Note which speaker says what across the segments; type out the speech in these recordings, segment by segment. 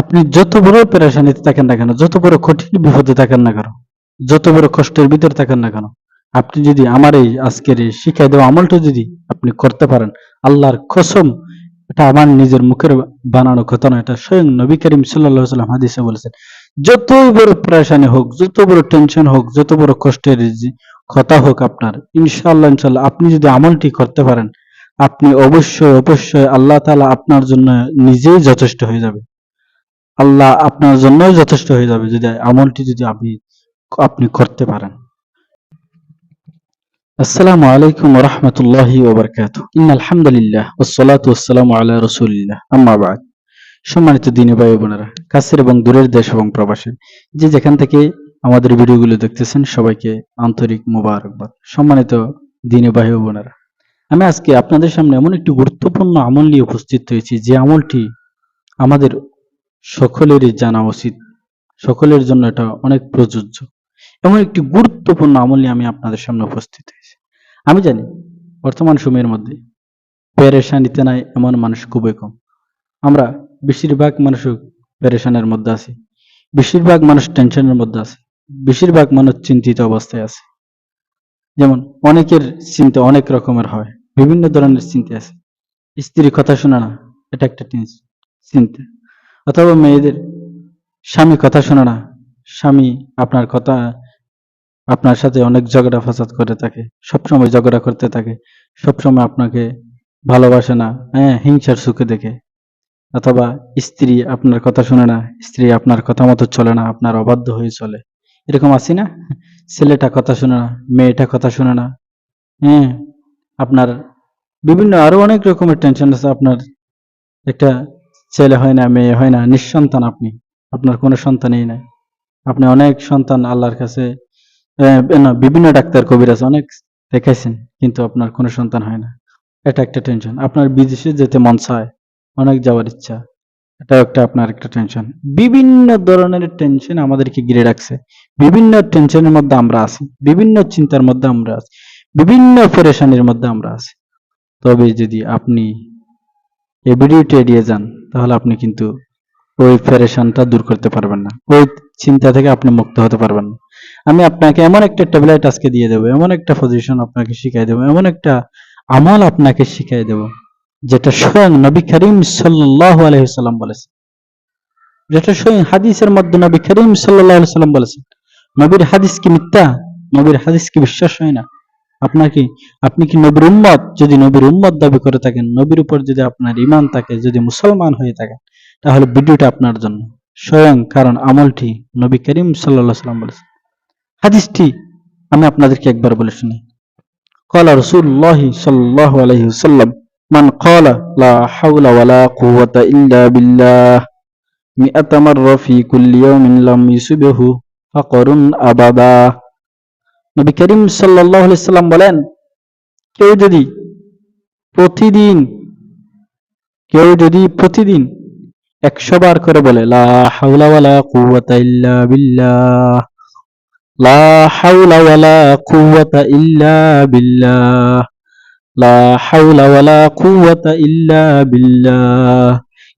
Speaker 1: আপনি যত বড় পেরেশানিতে থাকেন না কেন, যত বড় কঠিন বিপদে থাকেন না কেন, যত বড় কষ্টের ভিতরে থাকেন না কেন, আপনি যদি আমার এই আজকের এই শিখাই দেওয়া আমলটা যদি আপনি করতে পারেন, আল্লাহর কসম, এটা আমার নিজের মুখের বানানো কথা নয়, এটা স্বয়ং নবী করিম সাল্লাহ সাল্লাম হাদিসে বলেছেন। যত বড় পেরেশানি হোক, যত বড় টেনশন হোক, যত বড় কষ্টের কথা হোক আপনার ইনশাল্লাহ ইনশাল্লাহ আপনি যদি আমলটি করতে পারেন, আপনি অবশ্যই অবশ্যই আল্লাহ তাআলা আপনার জন্য নিজেই যথেষ্ট হয়ে যাবে। আল্লাহ আপনার জন্যই যথেষ্ট হয়ে যাবে যদি আমলটি যদি আপনি আপনি করতে পারেন। আসসালামু আলাইকুম রাহমাতুল্লাহি ওয়া বারাকাতুহু। ইন্নাল হামদুলিল্লাহ ওয়াস সালাতু ওয়াস সালামু আলা রাসূলিল্লাহ। আম্মা বা'দ। সম্মানিত দিনী ভাই বোনেরা, কাছের এবং দূরের দেশ এবং প্রবাসে, যে যেখান থেকে আমাদের ভিডিওগুলো দেখতেছেন, সবাইকে আন্তরিক মোবারকবাদ। সম্মানিত দিনী ভাই বোনেরা, আমি আজকে আপনাদের সামনে এমন একটি গুরুত্বপূর্ণ আমল নিয়ে উপস্থিত হয়েছি যে আমলটি আমাদের সকলেরই জানা উচিত। সকলের জন্য এটা অনেক প্রযোজ্য এমন একটি গুরুত্বপূর্ণ আমল নিয়ে আমি আপনাদের সামনে উপস্থিত হয়েছি। আমি জানি, বর্তমান সময়ের মধ্যে পেরেশানিতে নাই এমন মানুষ খুবই কম। আমরা বেশিরভাগ মানুষ পেরেশানের মধ্যে আছি। বেশিরভাগ মানুষ টেনশনের মধ্যে আছে। বেশিরভাগ মানুষ চিন্তিত অবস্থায় আছে। যেমন, অনেকের চিন্তা অনেক রকমের হয়। বিভিন্ন ধরনের চিন্তা আছে। স্ত্রীর কথা শোনা না, এটা একটা চিন্তা। অথবা মেয়েদের স্বামী কথা শোনে না। স্বামী আপনার কথা, আপনার সাথে অনেক ঝগড়া ফাসাদ করে থাকে, সবসময় ঝগড়া করতে থাকে, সবসময় আপনাকে ভালোবাসে না হ্যাঁ হিংসার সুখে দেখে। অথবা স্ত্রী আপনার কথা শুনে না, স্ত্রী আপনার কথা মতো চলে না, আপনার অবাধ্য হয়ে চলে। এরকম আছি না? ছেলেটা কথা শুনে না, মেয়েটা কথা শুনে না হ্যাঁ আপনার বিভিন্ন আরও অনেক রকমের টেনশন আছে, আপনার একটা ছেলে হয় না, মেয়ে হয় না, নিঃসন্তান আপনি। আপনার কোনো সন্তানই নাই। আপনি অনেক সন্তান আল্লাহর কাছে বিভিন্ন ডাক্তার কবিরাজ অনেক দেখাইছেন, কিন্তু আপনার কোনো সন্তান হয় না। এটা একটা টেনশন আপনার বিদেশে যেতে মন চায়, অনেক যাওয়ার ইচ্ছা এটা একটা আপনার একটা টেনশন বিভিন্ন ধরনের টেনশন আমাদেরকে ঘিরে রাখছে। বিভিন্ন টেনশনের মধ্যে আমরা আছি, বিভিন্ন চিন্তার মধ্যে আমরা আছি, বিভিন্ন পরেশানির মধ্যে আমরা আছি। তবে যদি আপনি এই ভিডিওটি এড়িয়ে যান, তাহলে আপনি কিন্তু ওই ফেরেশানটা দূর করতে পারবেন না। ওই চিন্তা থেকে আপনি মুক্ত হতে পারবেন না। আমি আপনাকে এমন একটা ট্যাবলেট আজকে দিয়ে দেবো, এমন একটা পজিশন আপনাকে শিখাই দেবো, এমন একটা আমল আপনাকে শিখাই দেব, যেটা স্বয়ং নবী করিম সাল্লাল্লাহু আলাইহি সাল্লাম বলেছেন। যেটা স্বয়ং হাদিসের মধ্যে নবী করিম সাল্লাল্লাহু আলাইহি সাল্লাম বলেছেন, নবীর হাদিস কি মিথ্যা? নবীর হাদিস কি বিশ্বাস হয় না? আপনার কি আপনি কি নবীর উম্মত যদি নবীর উম্মত দাবি করে থাকেন নবীর উপর যদি আপনার ইমান থাকে যদি মুসলমান হয়ে থাকেন তাহলে ভিডিওটা আপনার জন্য স্বয়ং কারণ আমলটি নবী করিম সাল্লাল্লাহু সাল্লাম বলেছেন হাদিসটি আমি আপনাদেরকে একবার বলে শুনি قال رسول الله صلى الله عليه وسلم من قال لا حول ولا قوة إلا بالله مئة مرة في كل يوم لم يصبه فقر أبدا নবী করিম সাল্লাম বলেন, কেউ যদি প্রতিদিন, কেউ যদি প্রতিদিন একশো বার করে বলে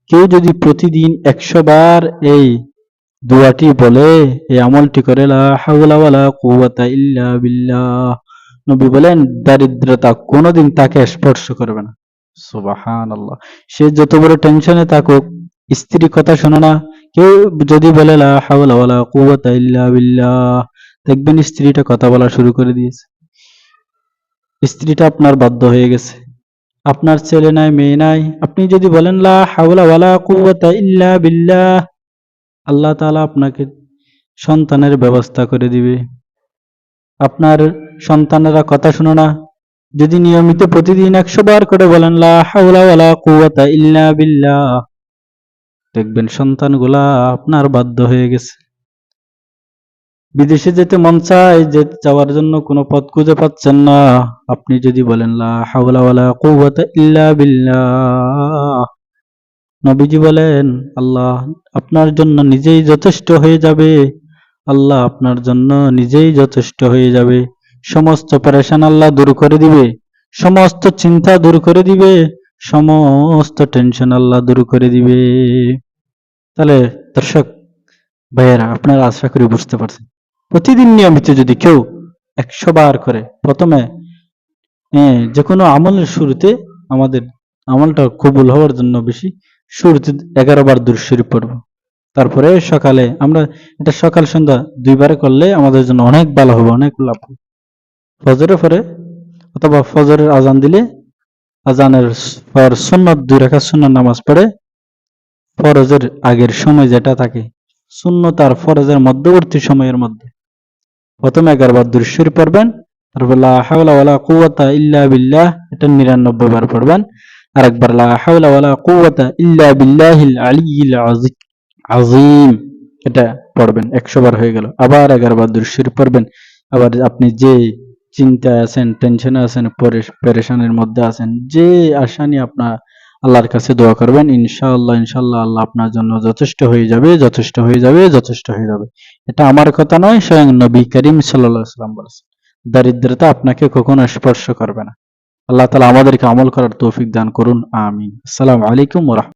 Speaker 1: কেউ যদি প্রতিদিন একশো বার এই দোয়াটি বলে এই আমলটি করে নবী বলেন, দারিদ্রতা কোনোদিন তাকে স্পর্শ করবে না। সুবহানাল্লাহ। সে যত বড় টেনশনে থাকুক, স্ত্রী কথা শোনে না। কেউ যদি বলে দেখবেন স্ত্রীটা কথা বলা শুরু করে দিয়েছে। স্ত্রীটা আপনার বাধ্য হয়ে গেছে। আপনার ছেলে নাই, মেয়ে নাই। আপনি যদি বলেন, লা হাওলা ওয়ালা কুওয়াতা ইল্লা বিল্লাহ আল্লাহ তাআলা আপনাকে সন্তানের ব্যবস্থা করে দিবে। আপনার সন্তানেরা কথা শুনো না। যদি নিয়মিত প্রতিদিন একশো বার করে বলেন ইল্লা বিল্লাহ দেখবেন সন্তানগুলা আপনার বাধ্য হয়ে গেছে। বিদেশে যেতে মন চায়, যে যাওয়ার জন্য কোনো পথ খুঁজে পাচ্ছেন না। আপনি যদি বলেন, লা হাওলা ওয়ালা কুওয়াতা ইল্লা বিল্লাহ নবীজি বলেন, আল্লাহ আপনার জন্য নিজেই যথেষ্ট হয়ে যাবে। আল্লাহ আপনার জন্য নিজেই যথেষ্ট হয়ে যাবে। সমস্ত পরেশান আল্লাহ দূর করে দিবে। সমস্ত চিন্তা দূর করে দিবে। সমস্ত টেনশন আল্লাহ দূর করে দিবে। তাহলে দর্শক, ভাইয়েরা, আপনারা আশা করি বুঝতে পারছেন। প্রতিদিন নিয়মিত যদি কেউ একশো বার করে, প্রথমে যে কোনো আমলের শুরুতে আমাদের আমলটা কবুল হওয়ার জন্য বেশি শুরুতে এগারো বার দূর পড়ব। তারপরে সকালে আমরা এটা সকাল সন্ধ্যা দুইবারে করলে আমাদের জন্য অনেক ভালো হবে, অনেক লাভ ফজরের পরে অথবা ফজরের আজান দিলে আজানের পর সুন্নত, দুই রাখা সুন্নত নামাজ পড়ে ফরজের আগের সময় যেটা থাকে, সুন্নত আর ফরজের মধ্যবর্তী সময়ের মধ্যে। প্রথমে এগারো বার দূর পড়বেন, তারপর লা হাওলা ইল্লা বিল্লাহ, এটা নিরানব্বই বার পড়বেন। আর একবার লা হাওলা ওয়ালা কুওয়াতা ইল্লা বিল্লাহিল আলিয়্যিল আযীম। এটা পড়বেন, একশো বার হয়ে গেল। আবার এগারো বার দূর শরীফ পড়বেন। আবার আপনি যে চিন্তায় আছেন টেনশনে আছেন, পরে- মধ্যে আছেন, যে আশা আপনার আল্লাহর কাছে দোয়া করবেন, ইনশাআল্লাহ ইনশাআল্লাহ, আল্লাহ আপনার জন্য যথেষ্ট হয়ে যাবে, যথেষ্ট হয়ে যাবে, যথেষ্ট হয়ে যাবে। এটা আমার কথা নয়, স্বয়ং নবী করিম সাল্লাল্লাহু আলাইহি সাল্লাম বলেছেন। দারিদ্রতা আপনাকে কখনো স্পর্শ করবে না। আল্লাহ তালা আমাদেরকে আমল করার তৌফিক দান করুন আমিন। আসসালামু আলাইকুম রাহমাতুল্লাহ।